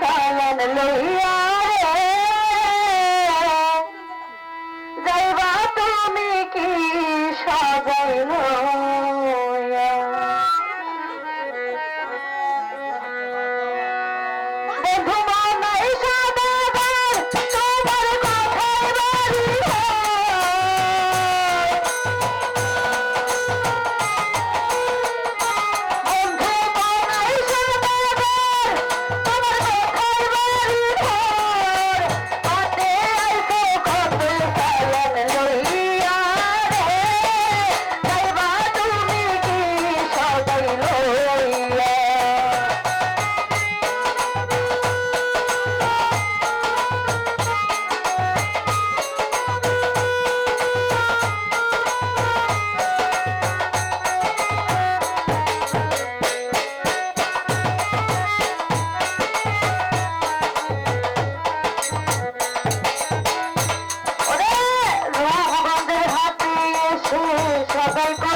সন্তান লইয়া যাইবা তুমি কি সাজাইলো? 皇宫。